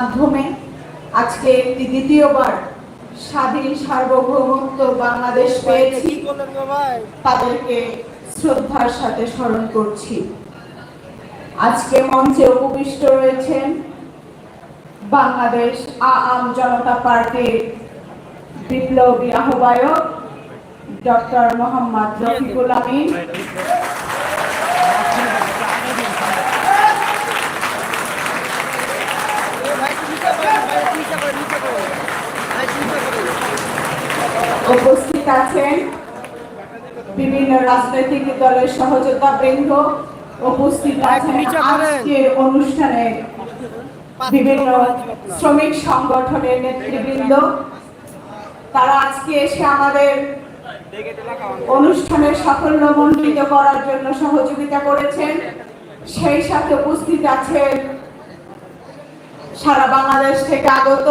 মাধ্যমে আজকে একটি দ্বিতীয়বার স্বাধীন সার্বভৌমত্ব বাংলাদেশ পেয়েছি। তাদেরকে শ্রদ্ধার সাথে স্মরণ করছি। আজকে মঞ্চে উপবিষ্ট রয়েছেন বাংলাদেশ আম জনতা পার্টির বিপ্লবী আহ্বায়ক ডক্টর মোহাম্মদ রফিকুল আমিন। উপস্থিত আছেন বিভিন্ন রাজনৈতিক দলের সহযোগিতা বৃন্দ উপস্থিত আছেন আজকের অনুষ্ঠানে বিভিন্ন শ্রমিক সংগঠনের নেতৃবৃন্দ। তারা আজকে এসে আমাদের অনুষ্ঠানের সাফল্য মণ্ডিত করার জন্য সহযোগিতা করেছেন। সেই সাথে উপস্থিত আছেন সারা বাংলাদেশ থেকে আগত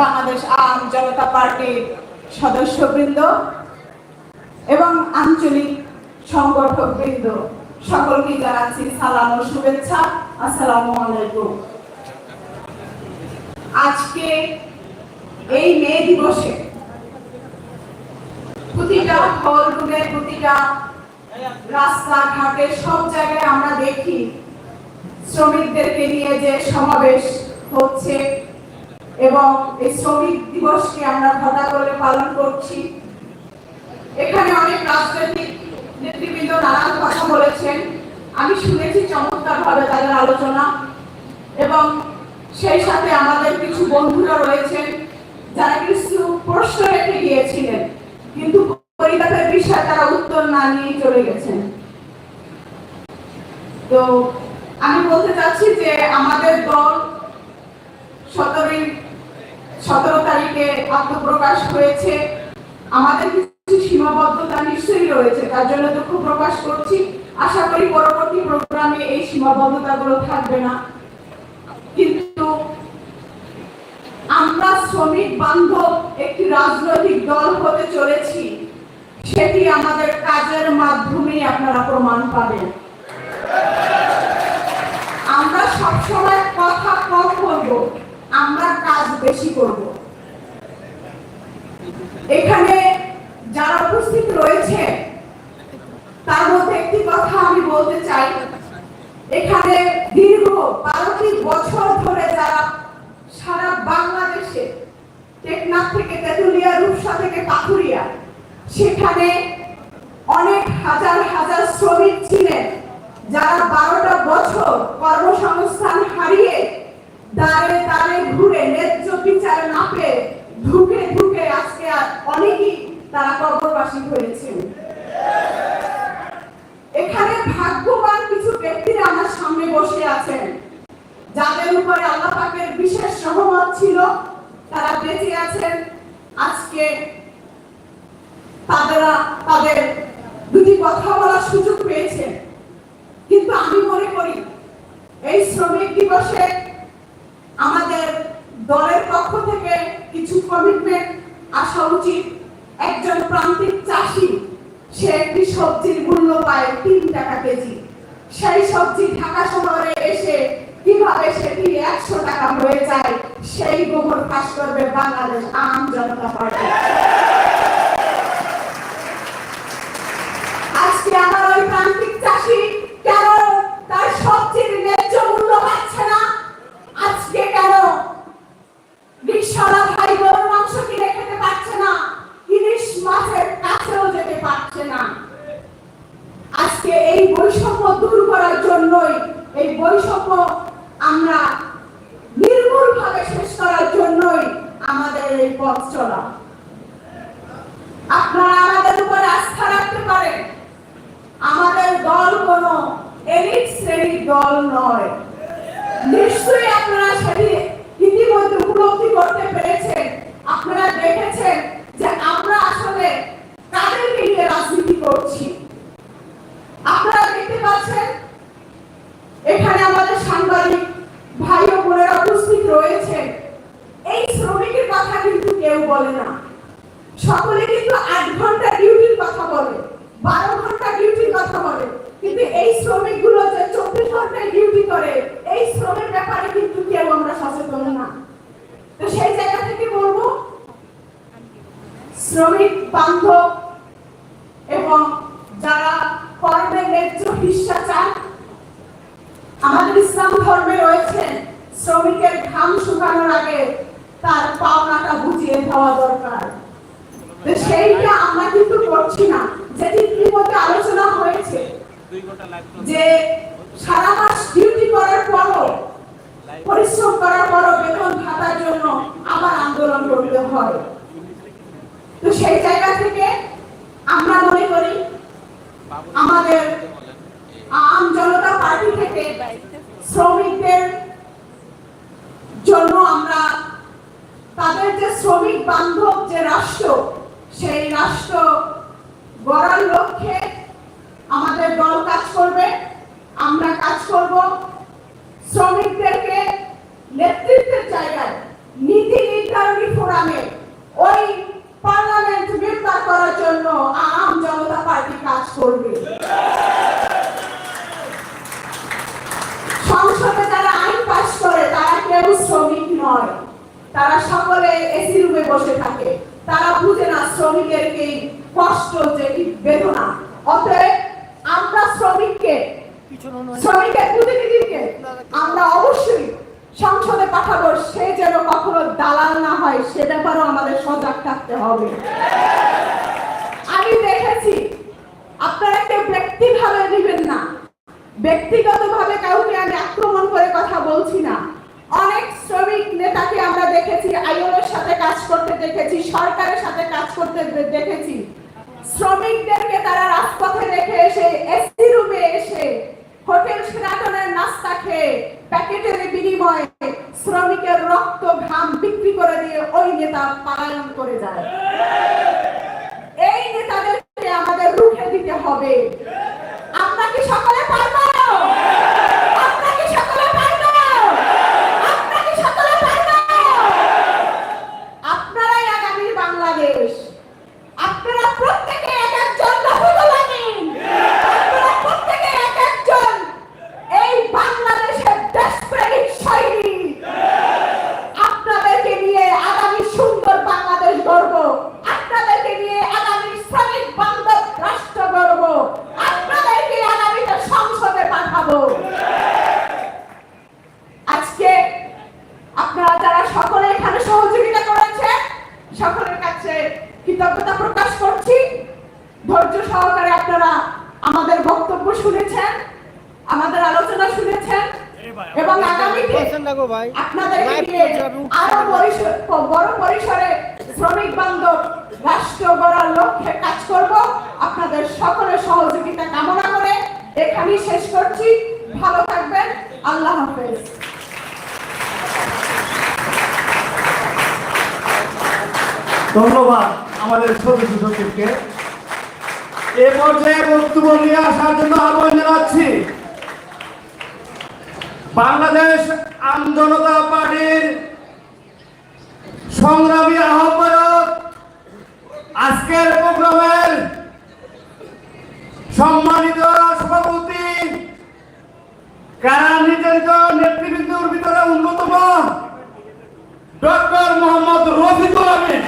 বাংলাদেশ আম জনতা পার্টির সদস্যবৃন্দ এবং আঞ্চলিক সংগঠক বৃন্দ সকলকে জানাচ্ছি সালাম ও শুভেচ্ছা। আসসালামু আলাইকুম। আজকে এই মে দিবসে প্রতিটা হল রুমে প্রতিটা রাস্তাঘাটে সব জায়গায় আমরা দেখি শ্রমিকদেরকে নিয়ে যে সমাবেশ হচ্ছে। এবং এই শ্রমিক দিবসকে আমরা ঘটা করে পালন করছি। এখানে অনেক রাজনৈতিক নেতৃবৃন্দ নানান কথা বলেছেন। আমি শুনেছি চমৎকার ভাবে তাদের আলোচনা এবং সেই সাথে আমাদের কিছু বন্ধুরা রয়েছেন যারা কিছু প্রশ্ন রেখে গিয়েছিলেন, কিন্তু পরিবারের বিষয়ে তারা উত্তর না নিয়ে চলে গেছেন। তো আমি বলতে চাচ্ছি যে আমাদের দল সতেরোই সতেরো তারিখে আত্মপ্রকাশ হয়েছে। আমাদের কিছু সীমাবদ্ধতা নিশ্চয়ই রয়েছে, তার জন্য দুঃখ প্রকাশ করছি। আশা করি পরবর্তী প্রোগ্রামে এই সীমাবদ্ধতাগুলো থাকবে না। কিন্তু আমরা শ্রমিক বান্ধব একটি রাজনৈতিক দল হতে চলেছি। সেটি আমাদের কাজের মাধ্যমে আপনারা প্রমাণ পাবেন। আমরা সবসময় কথা কম বলব। বেশি করব। এখানে যারা উপস্থিত রয়েছে, তার মধ্যে একটি কথা আমি বলতে চাই। এখানে দীর্ঘ বারোটি বছর ধরে যারা সারা বাংলাদেশে টেকনাফ থেকে তেতুলিয়া, রূপসা থেকে পাথুরিয়া, সেখানে অনেক হাজার হাজার শ্রমিক ছিলেন, যারা বারোটা বছর কর্মসংস্থান হারিয়ে দাঁড়ে দাঁড়ে ঘুরে ন্যায্য বিচার না পেয়ে ঢুকে ঢুকে আজকে আর অনেকেই তারা কবরবাসী হয়েছেন এখানে ভাগ্যবান কিছু ব্যক্তিরা আমার সামনে বসে আছেন। যাদের উপরে আল্লাহ পাকের বিশেষ সহমত ছিল, তারা বেঁচে আছেন। আজকে তাদেরা তাদের দুটি কথা বলার সুযোগ পেয়েছেন কিন্তু আমি মনে করি, এই শ্রমিক দিবসে আমাদের দলের পক্ষ থেকে কিছু কমিটমেন্ট আসা উচিত। একজন প্রান্তিক চাষি, সে একটি সবজির মূল্য পায় তিন টাকা কেজি। সেই সবজি ঢাকা শহরে এসে কীভাবে সেটি একশো টাকা হয়ে যায়, সেই গোবর পাশ করবে বাংলাদেশ আম জনতা পার্টি। আজকে আমার ওই প্রান্তিক চাষি কেন তার সবজির ন্যায্য মূল্য পাচ্ছে না আজকে কেন রিক্সাওয়ালা ভাই গরুর মাংস কিনে খেতে পারছে না ইলিশ মাছের কাছেও যেতে পারছে না আজকে এই বৈষম্য দূর করার জন্যই এই আমরা শেষ করার জন্যই আমাদের এই পথ চলা। আপনারা আমাদের উপর আস্থা রাখতে পারেন। আমাদের দল কোন এলিট শ্রেণির দল নয়। নিশ্চয়ই আপনারা সেটি ইতিমধ্যে উপলব্ধি করতে পেরেছেন আপনারা দেখেছেন যে আমরা আসলে কাদেরকে নিয়ে রাজনীতি করছি আপনারা দেখতে পাচ্ছেন এখানে আমাদের সাংবাদিক ভাই ও বোনেরা উপস্থিত রয়েছে এই শ্রমিকের কথা কিন্তু কেউ বলে না। সকলে কিন্তু আট ঘণ্টা ডিউটির কথা বলে, বারো ঘণ্টা ডিউটির কথা বলে। কিন্তু এই শ্রমিকগুলো যে চব্বিশ ঘন্টায় ডিউটি করে, এই শ্রমের ব্যাপারে কিন্তু কেউ আমরা সচেতন না। তো সেই জায়গা থেকে বলব, শ্রমিক বান্ধব এবং যারা কর্মের ন্যায্য হিস্সা চান আমাদের ইসলাম ধর্মে রয়েছে শ্রমিকের ঘাম শুকানোর আগে তার পাওনাটা বুঝিয়ে দেওয়া দরকার। সেইটা আমরা কিন্তু করছি না। যেটি ইতিমধ্যে আলোচনা হয়েছে যে সারা মাস ডিউটি করার পরও, পরিশ্রম করার পরও বেতন ভাতার জন্য আবার আন্দোলন করতে হয়। তো সেই জায়গা থেকে আমরা মনে করি, আমাদের আম জনতা পার্টি থেকে শ্রমিকদের জন্য আমরা তাদের শ্রমিক বান্ধব যে রাষ্ট্র, সেই রাষ্ট্র গড়ার লক্ষ্যে আমাদের দল কাজ করবে, আমরা কাজ করব শ্রমিকদেরকে নেতৃত্বের জায়গায় নীতি নির্ধারণী ফোরামে ওই পার্লামেন্ট মেম্বার করার জন্য আম জনতা পার্টি কাজ করবে সংসদে যারা আইন পাস করে তারা কেউ শ্রমিক নয় তারা সকলে এসি রুমে বসে থাকে তারা বুঝে না শ্রমিকের কি কষ্ট যে কি বেদনা। অতএব আমরা শ্রমিককে, শ্রমিকের প্রতিনিধিকে আমরা অবশ্যই সংসদে পাঠাবো, সে যেন কখনো দালাল না হয়, সে ব্যাপারেও আমাদের সজাগ থাকতে হবে। আমি দেখেছি, আপনারা কেউ ব্যক্তিভাবে নেবেন না। ব্যক্তিগতভাবে কাউকে আমি আক্রমণ করে কথা বলছি না। নেতাকে আমরা দেখেছি আইনের সাথে কাজ করতে দেখেছি, সরকারের সাথে কাজ করতে দেখেছি। শ্রমিকদেরকে তারা রাজপথে রেখে এসে, এসি রুমে এসে, হোটেল সেরাটনের নাস্তা খেয়ে, প্যাকেটের বিনিময়ে শ্রমিকের রক্ত, ঘাম বিক্রি করে দিয়ে ওই নেতা পালায়ন করে যায় এই নেতাদেরকে আমাদের রুখে দিতে হবে আমরা কি সকলে পারব আমরা কি সকলে পারব আমরা কি সকলে পারব আপনারাই আগামী বাংলাদেশ আপনারা প্রত্যেকে এক একজন রফিকুল আমিন আপনারা প্রত্যেকে এক একজন এই বাংলাদেশের দেশপ্রেমিক সৈনিক আপনাদেরকে নিয়ে আগামী সুন্দর বাংলাদেশ গড়ব আপনাদেরকে নিয়ে আগামী শ্রমিক বান্ধব রাষ্ট্র গড়ব আপনাদেরকে আগামীতে সংসদে পাঠাবো আজকে আপনারা যারা সকলে এখানে সহযোগিতা করেছেন সকলের কাছে কৃতজ্ঞতা প্রকাশ করছি। ধৈর্য সহকারে আপনারা আমাদের বক্তব্য শুনেছেন আমাদের আলোচনা শুনেছেন এবং আগামীতে আপনাদেরকে আরও বড় পরিসরে শ্রমিক বান্ধব রাষ্ট্র গড়ার লক্ষ্যে কাজ করব। আপনাদের সকলের সহযোগিতা কামনা করে এখানেই শেষ করছি। ভালো থাকবেন। আল্লাহ ধন্যবাদ আমাদের সদস্য সচিবকে এ পর্যায়ে বক্তব্য নিয়ে আসার জন্য আহ্বান জানাচ্ছি। বাংলাদেশ আমজনতা পার্টির সংগ্রামী আহ্বায়ক আজকের প্রোগ্রামের সম্মানিত সভাপতি কারা নির্ধারিত নেতৃবৃন্দর ভিতরে অন্যতম ডক্টর মোহাম্মদ রফিকুল আহমেদ